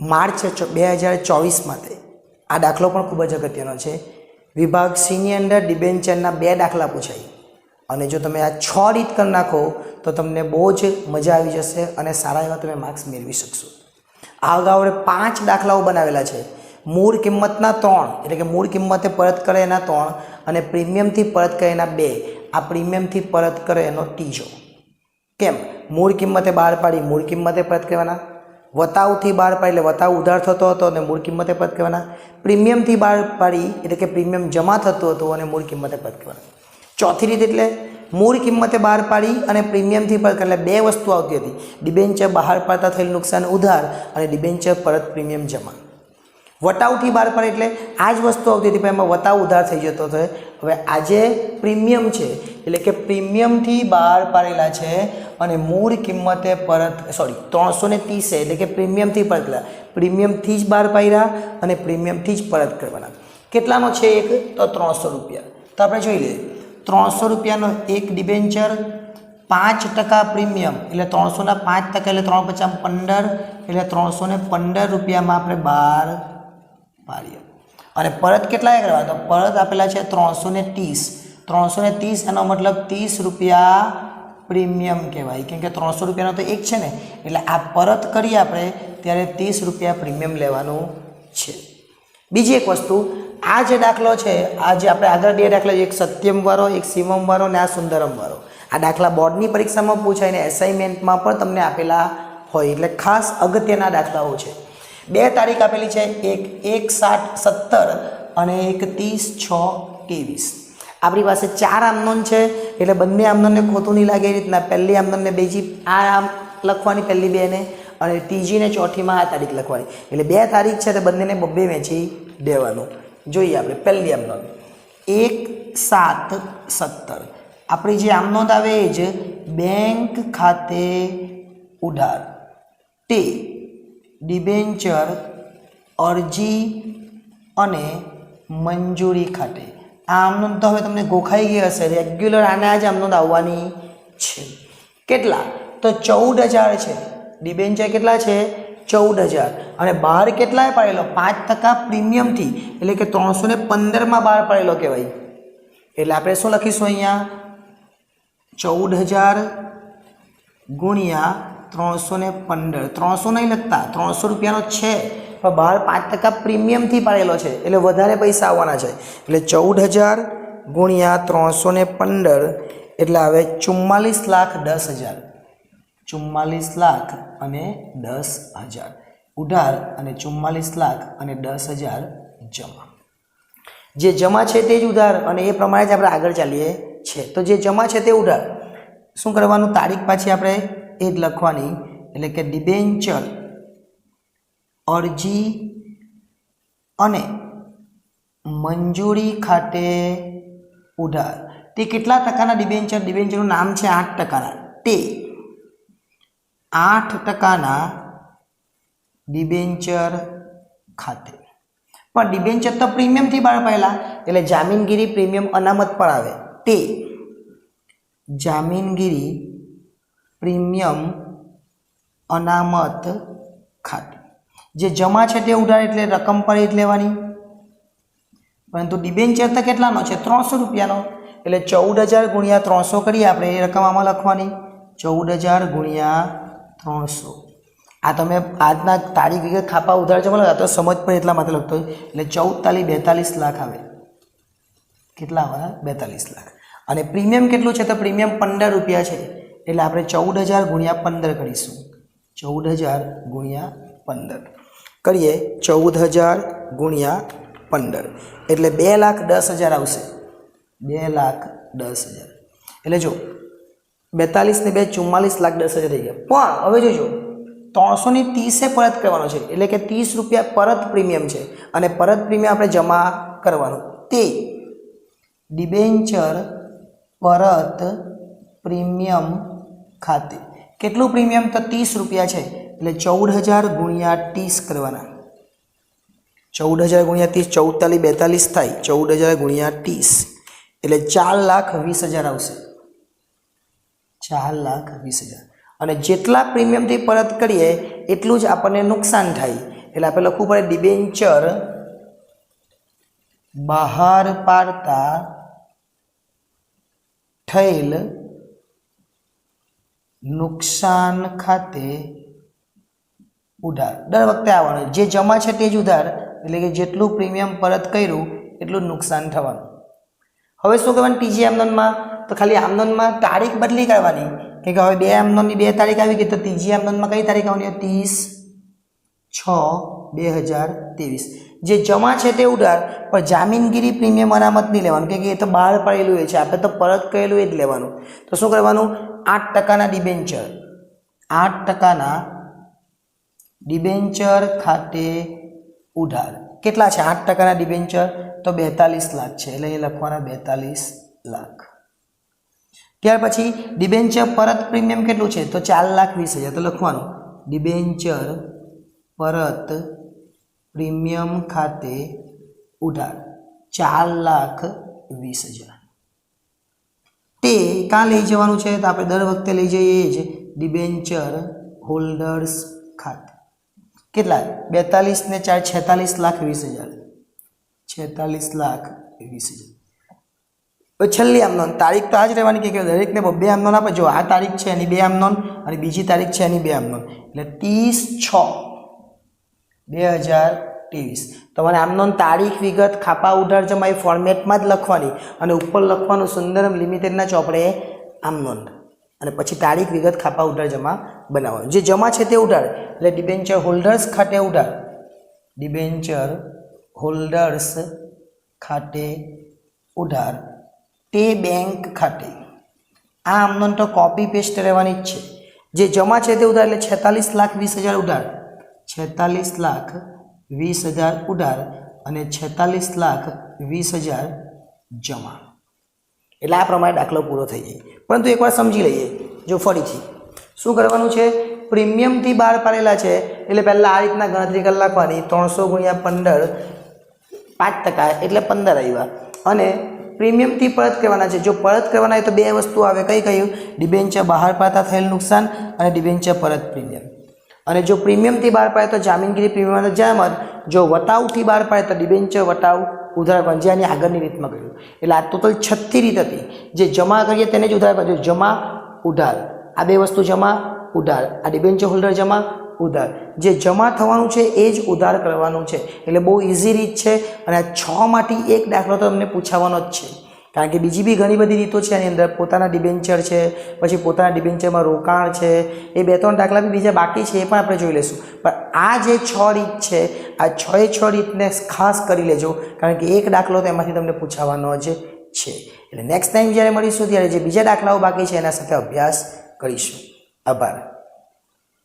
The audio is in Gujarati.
માર્ચ બે હજાર ચોવીસ માટે આ દાખલો પણ ખૂબ જ અગત્યનો છે. વિભાગ સીની અંદર ડિબેન્ચરના બે દાખલા પૂછાય. અને જો તમે આ છ રીત કરી નાખો, તો તમને બહુ જ મજા આવી જશે અને સારા એવા તમે માર્ક્સ મેળવી શકશો. આ અગાઉ પાંચ દાખલાઓ બનાવેલા છે. મૂળ કિંમતના ત્રણ, એટલે કે મૂળ કિંમતે પરત કરે એના ત્રણ અને પ્રીમિયમથી પરત કરે એના બે. આ પ્રીમિયમથી પરત કરે એનો ત્રીજો. કેમ? મૂળ કિંમતે બહાર પાડી, મૂળ કિંમતે પરત કરવાના? વતાવથી બહાર પાડી, એટલે વતાવ ઉધાર થતો હતો અને મૂળ કિંમતે પરત કરવાના પ્રીમિયમથી બહાર પાડી, એટલે કે પ્રીમિયમ જમા થતું હતું અને મૂળ કિંમતે પરત કરવાના ચોથી રીત એટલે મૂળ કિંમતે બહાર પાડી અને પ્રીમિયમથી પરત એટલે બે વસ્તુ આવતી હતી. ડિબેન્ચર બહાર પાડતા થયેલ નુકસાન ઉધાર અને ડિબેન્ચર પરત પ્રીમિયમ જમા. વટાવથી બહાર પાડે એટલે આ જ વસ્તુ આવતી હતી, પણ એમાં વટાવ ઉધાર થઈ જતો હતો. હવે આજે પ્રીમિયમ છે, એટલે કે પ્રીમિયમથી બહાર પાડેલા છે અને મૂળ કિંમતે પરત સોરી ત્રણસો ને ત્રીસે, એટલે કે પ્રીમિયમથી પરત કર્યા પ્રીમિયમથી જ બહાર પાડ્યા અને પ્રીમિયમથી જ પરત કરવાના. કેટલાનો છે એક? તો ત્રણસો રૂપિયા. તો આપણે જોઈ લઈએ. ત્રણસો રૂપિયાનો એક ડિબેન્ચર પાંચ ટકા પ્રીમિયમ, એટલે ત્રણસોના પાંચ ટકા, એટલે ત્રણ પચાસ પંદર, એટલે ત્રણસો પંદર રૂપિયામાં આપણે બહાર પાડીએ. અને પરત કેટલાએ કરવા? તો પરત આપેલા છે ત્રણસો ને ત્રીસ. ત્રણસો ને ત્રીસ એનો મતલબ ત્રીસ રૂપિયા પ્રીમિયમ કહેવાય. કેમ કે ત્રણસો રૂપિયાનો તો એક છે ને. એટલે આ પરત કરીએ આપણે, ત્યારે ત્રીસ રૂપિયા પ્રીમિયમ લેવાનું છે. બીજી એક વસ્તુ, આ જે દાખલો છે, આ જે આપણે આગળ બે દાખલા, એક સત્યમવાળો એક શિવમવાળો ને આ સુંદરમવાળો આ દાખલા બોર્ડની પરીક્ષામાં પૂછાય ને એસાઇનમેન્ટમાં પણ તમને આપેલા હોય. એટલે ખાસ અગત્યના દાખલાઓ છે. બે તારીખ આપેલી છે, એક એક સાત સત્તર અને એક ત્રીસ છ ત્રેવીસ. આપણી પાસે ચાર આમનોન છે, એટલે બંને આમનોનને ખોટું નહીં લાગે, એ રીતના પહેલી આમનોનને બીજી, આ આમ લખવાની પહેલી બેને અને ત્રીજીને ચોથીમાં આ તારીખ લખવાની. એટલે બે તારીખ છે તે બંનેને બબ્બે વેચી દેવાનું. જોઈએ આપણે પહેલી આમનોન. એક સાત સત્તર. આપણી જે આમનોંધ આવે એ જ બેંક ખાતે ઉધાર. તે ડિબેન્ચર, અરજી અને મંજૂરી ખાતે. આ આમનોંધ તો હવે તમને ગોખાઈ ગઈ હશે, રેગ્યુલર આના જ આમનું આવવાની છે. કેટલા? તો ચૌદ હજાર છે. ડિબેન્ચર કેટલા છે? ચૌદ હજાર. અને બહાર કેટલાય પાડેલો? પાંચ ટકા પ્રીમિયમથી. એટલે કે ત્રણસો ને પંદરમાં બહાર પાડેલો કહેવાય. એટલે આપણે શું લખીશું અહીંયા? ચૌદ હજાર ગુણ્યા ત્રણસો ને પંદર. ત્રણસો નહીં લખતા ત્રણસો રૂપિયાનો છે. પણ બહાર પાંચ ટકા પ્રીમિયમથી પાડેલો છે. એટલે વધારે પૈસા આવવાના છે. એટલે ચૌદ હજાર ગુણ્યા ત્રણસો ને પંદર એટલે આવે ચુમ્માલીસ લાખ દસ હજાર. ચુમ્માલીસ લાખ અને દસ હજાર. ઉધાર અને ચુમ્માલીસ લાખ અને દસ હજાર જમા. જે જમા છે તે જ ઉધાર અને એ પ્રમાણે જ આપણે આગળ ચાલીએ છીએ. તો જે જમા છે તે ઉધાર. શું કરવાનું? તારીખ પાછી આપણે એ જ લખવાની, એટલે કે ડિબેન્ચર અરજી અને મંજૂરી ખાતે ઉધાર. તે કેટલા ટકાના ડિબેન્ચર ડિબેન્ચરનું નામ છે આઠ ટકાના. તે આઠ ટકાના ડિબેન્ચર ખાતે. પણ ડિબેન્ચર તો પ્રીમિયમથી બહાર પહેલાં એટલે જામીનગીરી પ્રીમિયમ અનામત પર આવે તે જામીનગીરી પ્રીમિયમ અનામત ખાતું. જે જમા છે તે ઉધાર એટલે રકમ પર જ લેવાની. પરંતુ ડિબેન્ચર તો કેટલાનો છે? ત્રણસો રૂપિયાનો. એટલે ચૌદ હજાર ગુણ્યા ત્રણસો કરીએ આપણે, એ રકમ આમાં લખવાની. ચૌદ હજાર ગુણ્યા ત્રણસો. આ તમે આજના તારીખ વિગત ખાપા ઉધાર જમા લખા તો સમજ પણ એટલા માટે લખતો હોય. એટલે ચૌદ તાલી બેતાલીસ લાખ આવે. કેટલા આવે? બેતાલીસ લાખ. અને પ્રીમિયમ કેટલું છે? તો પ્રીમિયમ પંદર રૂપિયા છે. એટલે આપણે ચૌદ હજાર ગુણ્યા પંદર કરીશું. ચૌદ હજાર ગુણ્યા પંદર. કરીએ ચૌદ હજાર ગુણ્યા પંદર. એટલે બે લાખ દસ હજાર આવશે. બે લાખ દસ હજાર. એટલે જો, બેતાલીસ ને બે ચુમ્માલીસ લાખ દસ હજાર થઈ ગયા. પણ હવે જોજો, ત્રણસો ની ત્રીસે પરત કરવાનો છે. એટલે કે ત્રીસ રૂપિયા પરત પ્રીમિયમ છે. અને પરત પ્રીમિયમ આપણે જમા કરવાનું. તે ડિબેન્ચર પરત પ્રીમિયમ ખાતે. કેટલું પ્રીમિયમ? તો ત્રીસ રૂપિયા છે. એટલે ચૌદ હજાર ગુણ્યા ત્રીસ કરવાના. ચૌદ હજાર ગુણ્યા ત્રીસ ચૌદતાલીસ બેતાલીસ થાય. ચૌદ હજાર ગુણ્યા ત્રીસ. એટલે ચાર લાખ વીસ હજાર આવશે. ચાર લાખ વીસ હજાર. અને જેટલા પ્રીમિયમથી પરત કરીએ, એટલું જ આપણને નુકસાન થાય. એટલે આપણે લખવું પડે, ડિબેન્ચર બહાર પાડતા થયેલ નુકસાન ખાતે ઉધાર. દર વખતે આવવાનું. જે જમા છે તે જ ઉધાર. એટલે કે જેટલું પ્રીમિયમ પરત કર્યું, એટલું નુકસાન થવાનું. હવે શું કરવાનું ત્રીજી આમદનમાં? તો ખાલી આમદનમાં તારીખ બદલી કરવાની. કે હવે બે આમદનની બે તારીખ આવી ગઈ, તો ત્રીજી આમદનમાં કઈ તારીખ આવવાની? ત્રીસ છ બે હજાર ત્રેવીસ. જે જમા છે તે ઉધાર પણ જામીનગીરી પ્રીમિયમ અનામત નહીં લેવાનું. કે એ તો બહાર પડેલું હોય છે. આપણે તો પરત કરેલું એ જ લેવાનું. તો શું કરવાનું? આઠ ટકાના ડિબેન્ચર. આઠ ટકાના ડિબેન્ચર ખાતે ઉધાર કેટલા છે? આઠ ટકાના ડિબેન્ચર? તો બેતાલીસ લાખ છે. એટલે એ લખવાના બેતાલીસ લાખ. ત્યાર પછી ડિબેન્ચર પરત પ્રીમિયમ કેટલું છે? તો ચાર લાખ વીસ હજાર. તો લખવાનું. ડિબેન્ચર પરત પ્રીમિયમ ખાતે ઉધાર ચાર લાખ વીસ હજાર. તે કાં લઈ જવાનું છે? તો આપણે દર વખતે લઈ જઈએ જ ડિબેન્ચર હોલ્ડર્સ ખાતે. કેટલા? બેતાલીસ ને ચાર છેતાલીસ લાખ વીસ હજાર. છેતાલીસ લાખ વીસ હજાર. છેલ્લી આમનોન. તારીખ તો આ જ રહેવાની કે દરેકને બે આમનોન આપે? જો આ તારીખ છે, એની બે આમનોન અને બીજી તારીખ છે, એની બે આમનોન. એટલે ત્રીસ છ બે હજાર ત્રેવીસ તમારે આમનોન તારીખ, વિગત, ખાપા, ઉધાર જમા એ ફોર્મેટમાં જ લખવાની. અને ઉપર લખવાનું સુંદરમ લિમિટેડના ચોપડે આમનોન અને પછી તારીખ, વિગત, ખાપા, ઉધાર જમા બનાવવાનું. જે જમા છે તે ઉધાર. એટલે ડિબેન્ચર હોલ્ડર્સ ખાતે ઉધાર. ડિબેન્ચર હોલ્ડર્સ ખાતે ઉધાર. તે બેંક ખાતે. આ આમનોન તો કોપી પેસ્ટ રહેવાની જ છે. જે જમા છે તે ઉધાર એટલે છેતાલીસ લાખ વીસ હજાર ઉધાર. છેતાલીસ લાખ વીસ હજાર ઉધાર અને છેતાલીસ લાખ વીસ હજાર જમા. એટલે આ પ્રમાણે દાખલો પૂરો થઈ જાય. પરંતુ એકવાર સમજી લઈએ, જો ફરીથી, શું કરવાનું છે? પ્રીમિયમથી બહાર પાડેલા છે, એટલે પહેલાં આ રીતના ગણતરી કરી નાખવાની. ત્રણસો ગુણ્યા પંદર, પાંચ ટકા, એટલે પંદર આવ્યા. અને પ્રીમિયમથી પરત કરવાના છે. જો પરત કરવાના હોય તો બે વસ્તુ આવે. કઈ કહ્યું ડિબેન્ચર બહાર પાડતા થયેલ નુકસાન અને ડિબેન્ચર પરત પ્રીમિયમ. અને જો પ્રીમિયમથી બહાર પાડે તો જામીનગીરી પ્રીમિયમ જામત જ વટાવથી બહાર પાડે તો ડિબેન્ચર, વટાવ, ઉધાર પણ જે આની આગળની રીતમાં કર્યું. એટલે આ ટોટલ છઠ્ઠી રીત હતી. જે જમા કરીએ તેને જ ઉધાર પાડ્યું. જમા, ઉધાર. આ બે વસ્તુ જમા, ઉધાર. આ ડિબેન્ચર હોલ્ડર જમા, ઉધાર. જે જમા થવાનું છે એ જ ઉધાર કરવાનું છે. એટલે બહુ ઇઝી રીત છે અને આ છમાંથી એક દાખલો તો તમને પૂછાવાનો જ છે. કારણ કે બીજી બી ઘણી બધી રીતો છે એની અંદર. પોતાના ડિબેન્ચર છે, પછી પોતાના ડિબેન્ચરમાં રોકાણ છે. એ બે ત્રણ દાખલા બી બીજા બાકી છે, એ પણ આપણે જોઈ લઈશું. પણ આ જે છ રીત છે, આ છ એ છ રીતને ખાસ કરી લેજો, કારણ કે એક દાખલો તો એમાંથી તમને પૂછાવાનો જ છે. એટલે નેક્સ્ટ ટાઈમ જ્યારે મળીશું, ત્યારે જે બીજા દાખલાઓ બાકી છે, એના સાથે અભ્યાસ કરીશું. આભાર.